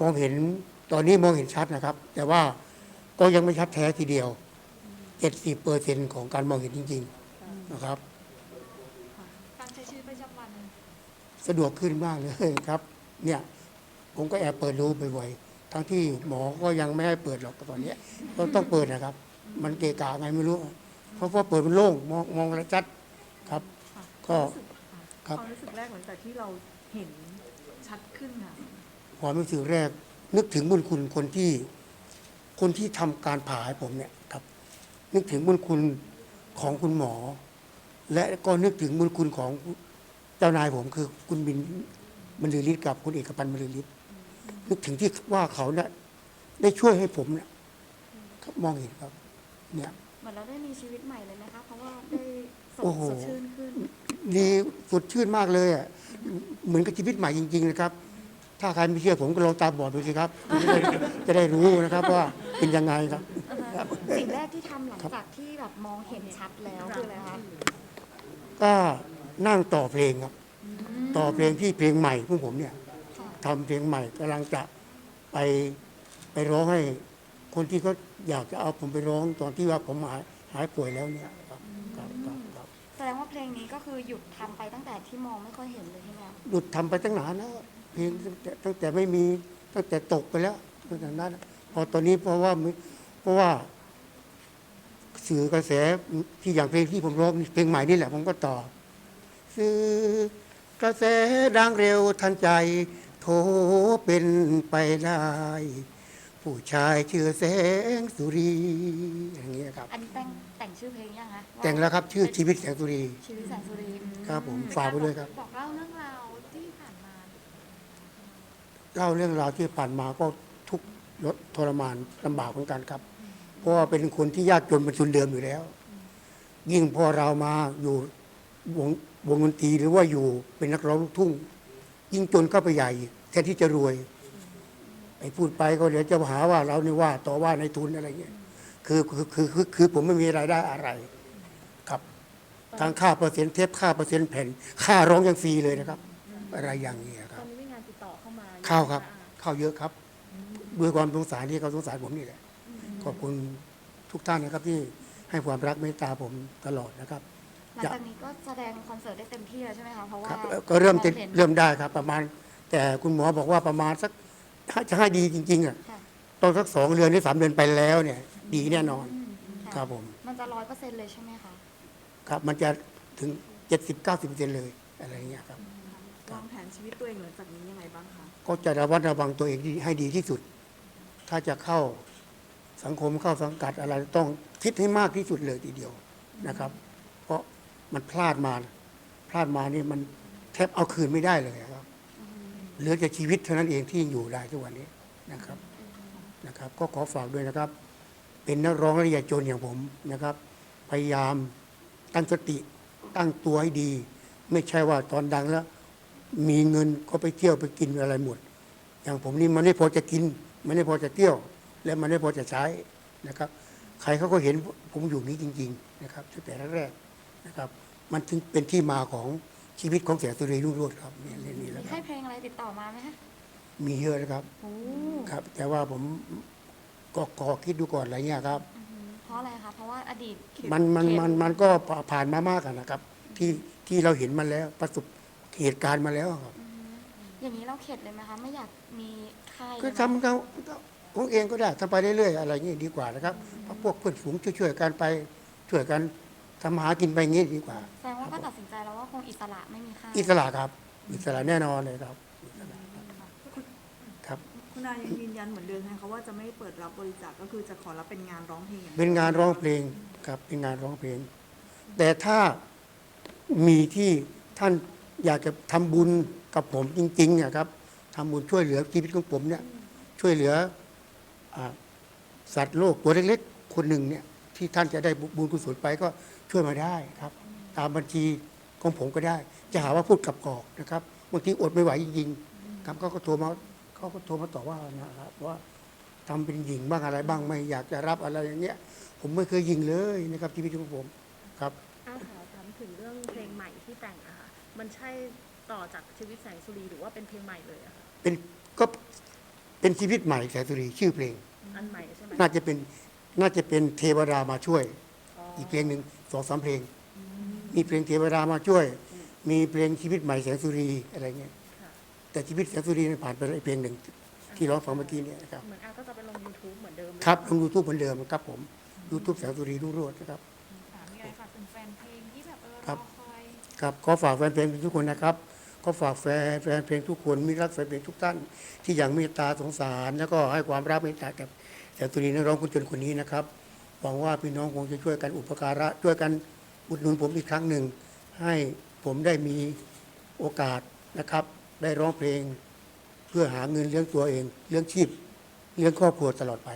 มองเห็นตอนนี้มองเห็นชัดนะครับ แต่ว่าก็ยังไม่ชัดแท้ทีเดียว 70เปอร์เซ็นของการมองเห็นจริง ๆนะครับ การใช้ชีวิตประจำวันสะดวกขึ้นมากเลยครับ เนี่ย ผมก็แอบเปิดดูบ่อยๆทั้งที่หมอก็ยังไม่ให้เปิดหรอกตอนเนี้ยก็ต้องเปิดนะครับ มันเกะกะไงไม่รู้ เพราะว่าเปิดมันโล่งมองมองแล้วชัดครับก็ครับ ความรู้สึกแรกหลังจากที่เราเห็นชัดขึ้นค่ะ ความรู้สึกแรก นึกถึงบุญคุณคนที่คนที่ทำการผ่าให้ผมเนี่ยครับ นึกถึงบุญคุณของคุณหมอ และก็นึกถึงบุญคุณของเจ้านายผมคือคุณบินบรรลือฤทธิ์กับคุณเอกพันธ์บรรลือฤทธิ์นึกถึงที่ว่าเขาเนี่ยได้ช่วยให้ผมเนี่ยครับมองเห็นครับเนี่ยเหมือนเราได้มีชีวิตใหม่เลยนะคะเพราะว่าได้สดโอ้โหสดชื่นขึ้นดีสดชื่นมากเลยอะเหมือนกับชีวิตใหม่จริง ๆ นะครับ ถ้าใครไม่เชื่อผมก็ลองตาบอดดูสิครับ จะได้จะได้รู้นะครับว่าเป็นยังไงครับ สิ่งแรกที่ทำหลังจากที่แบบมองเห็นชัดแล้วคืออะไรคะก็นั่งต่อเพลงครับ ต่อเพลงที่เพลงใหม่ของผมเนี่ยค่ะทำเพลงใหม่กำลังจะไปไปร้องให้ คนที่เขาอยากจะเอาผมไปร้องตอนที่ว่าผมหายหายป่วยแล้วเนี่ยครับครับครับครับแสดงว่าเพลงนี้ก็คือหยุดทำไปตั้งแต่ที่มองไม่ค่อยเห็นเลยใช่ไหมคะ หยุดทำไปตั้งนานแล้ว เพลงตั้งแต่ตั้งแต่ไม่มีตั้งแต่ตกไปแล้วตั้งแต่นั้นพอตอนนี้เพราะว่ามีเพราะว่าสื่อกระแสที่อย่างเพลงที่ผมร้องเพลงใหม่นี่แหละผมก็ต่อ สื่อกระแสดังเร็วทันใจโทเป็นไปได้ ผู้ชายชื่อแสงสุรีอย่างเงี้ยครับ อันนี้แต่งแต่งชื่อเพลงยังคะาแต่งแล้วครับชื่อชีวิตแสงสุรีชีวิตแสนสุรีอืมครับผมฝากไว้ด้วยครับ บอกเล่าเรื่องราวที่ผ่านมา เล่าเรื่องราวที่ผ่านมาก็ทุกข์ทรมานลำบากเหมือนกันครับ เพราะว่าเป็นคนที่ยากจนเป็นทุนเดิมอยู่แล้ว ยิ่งพอเรามาอยู่วงวงดนตรีหรือว่าอยู่เป็นนักร้องลูกทุ่ง ยิ่งจนเข้าไปใหญ่แทนที่จะรวยไอ้พูดไปก็เดี๋ยวจะหาว่าเราเนี่ว่าต่อว่าในทุนอะไรเงี้ยคือคือคือคือคือผมไม่มีรายได้อะไร ครับทางค่าเปอร์เซ็นต์เทปค่าเปอร์เซ็นต์แผ่น ค่าร้องยังฟรีเลยนะครับ อะไรอย่างเงี้ยคตรัอบ นนี้มีงานติดต่อเข้ามาเข้าครับ เข้าเยอะครับด้วยความสงสารที่เขาสงสารผมนี่แหละ ขอบคุณทุกท่านนะครับที่ให้ความรักเมตตาผมตลอดนะครับ หลังจากนี้ก็แสดงคอนเสิร์ตได้เต็มที่แล้วใช่ไหมคะเพราะว่าครับก็เริ่มติดองห็นเริ่มได้ครับ ประมาณ แต่คุณหมอบอกว่าประมาณสักถ้าจะให้ดีจริงๆอะค่ะต้องสักสองเดือนหรือสามเดือนไปแล้วเนี่ย ดีแน่นอนะครับผมมันจะร้อยเปอร์เซ็นต์เลยใช่ไหมคะครับ มันจะถึงเจ็ดสิบเก้าสิบเปอร์เซ็นต์เลยอะไรเงี้ยครับ วางแผนชีวิตตัวเองหลังจากนี้ยังไงบ้างคะก็จะระวัดระวังตัวเองดีให้ดีที่สุด ถ้าจะเข้าสังคมเข้าสังกัดอะไรต้องคิดให้มากที่สุดเลยทีเดียวนะครับ เพราะมันพลาดมาพลาดมานี่มันแทบเอาคืนไม่ได้เลยครับเหลือแต่ชีวิตเท่านั้นเองที่ยังอยู่ได้ทุกวันนี้นะครับนะครับ ก็ขอฝากด้วยนะครับ เป็นนักร้องระยะจนอย่างผมนะครับ พยายามตั้งสติตั้งตัวให้ดี ไม่ใช่ว่าตอนดังแล้ว มีเงินก็ไปเที่ยวไปกินอะไรหมด อย่างผมนี่มันไม่พอจะกิน มันไม่พอจะเที่ยว และมันไม่พอจะใช้นะครับ ใครเขาก็เห็นผมอยู่นี้จริง ๆ นะครับตั้งแต่แรกๆนะครับ มันถึงเป็นที่มาของชีวิตของเสียสุรีรุ่งโรจน์ครับเนี่ยเรื่องนี้แหล้วมีให้เพลงอะไรติดต่อมาไหมคะมีเยอะนะครับโอ้ครับ แต่ว่าผมก็ขอคิดดูก่อนอะไรเงี้ยครับ อือหือเพราะอะไรคะ เพราะว่าอดีตมันมันเข็มันมันก็ผ่านมามากอะนะครับ ที่ที่เราเห็นมาแล้วประสบ เหตุการณ์มาแล้วครับอือหืออย่างนี้เราเข็ดเลยไหมคะ ไม่อยากมีค่ายก็เลยไหมทำเขาของเองก็ได้ทำไปเรื่อยๆอะไรเงี้ยดีกว่านะครับเพราะพวกเพื่อนฝูงช่วยๆกันไปช่วยกันทำหากินไปงี้ดีกว่า แสดงว่าก็ตัดสินใจแล้วว่าคงอิสระไม่มีค่ายอิสระครับ อิสระแน่นอนเลยครับอิสระครับ คุณนายยังยืนยันเหมือนเดิมนะคะว่าจะไม่เปิดรับบริจาคก็คือจะขอรับเป็นงานร้องเพลงอย่างดียวเป็นงานร้องเพลงครับเป็นงานร้องเพลง แต่ถ้ามีที่ท่าน อยากจะทำบุญกับผมจริงๆอะครับทำบุญช่วยเหลือชีวิตของผมเนี่ย ช่วยเหลืออสัตว์โลกตัวเล็กๆ คนหนึ่งเนี่ย ที่ท่านจะได้บุญกุศลไปก็ช่วยมาได้ครับ ตามบัญชีของผมก็ได้ จะหาว่าพูดกับกอกนะครับบางทีอดไม่ไหวจริงๆครับเขาก็โทรมาเขาก็โทรมาต่อว่านะครับว่าทำเป็นหญิงบ้างอะไรบ้างไม่อยากจะรับอะไรอย่างเงี้ย ผมไม่เคยยิงเลยนะครับชีวิตของผมครับอาขอถามถึงเรื่องเพลงใหม่ที่แต่งอะ มันใช่ต่อจากชีวิตแสงสุรีหรือว่าเป็นเพลงใหม่เลยอะค่ะเป็นก็เป็นชีวิตใหม่แสนสุรีชื่อเพลง อันใหม่ใช่ไหมน่าจะเป็นน่าจะเป็นเทวดามาช่วยอ๋ออีกเพลงหนึ่งสองสามเพลง มีเพลงเทวดามาช่วย มีเพลงชีวิตใหม่แสงสุรีอะไรเงี้ยค่ะแต่ชีวิตแสงสุรีนั้นผ่านไปแล้วอีกเพลงหนึ่งที่ร้องฟังเมื่อกี้เนี่ยนะครับเหมือนอาก็จะไปลง YouTube เหมือนเดิมครับทางยูทูบเหมือนเดิมครับผมยูทูบแสงสุรีรุ่งโรจน์นะครับค่ะมีอะไรฝากถึงแฟนเพลงที่แบบเออครัรบอคอย ครับขอฝากแฟนเพลงทุกคนนะครับขอฝากแฟนแฟนเพลงทุกคนมิตรรักแฟนเพลงทุกท่าน ที่อย่างเมตตาสงสาร แล้วก็ให้ความรักเมตตากับแสงสุรีนักร้องคนจนคนนี้นะครับหวังว่าพี่น้องคงจะช่วยกันอุปการะช่วยกันอุดหนุนผมอีกครั้งหนึ่ง ให้ผมได้มีโอกาสนะครับ ได้ร้องเพลง เพื่อหาเงินเลี้ยงตัวเองเลี้ยงชีพเลี้ยงครอบครัวตลอดไป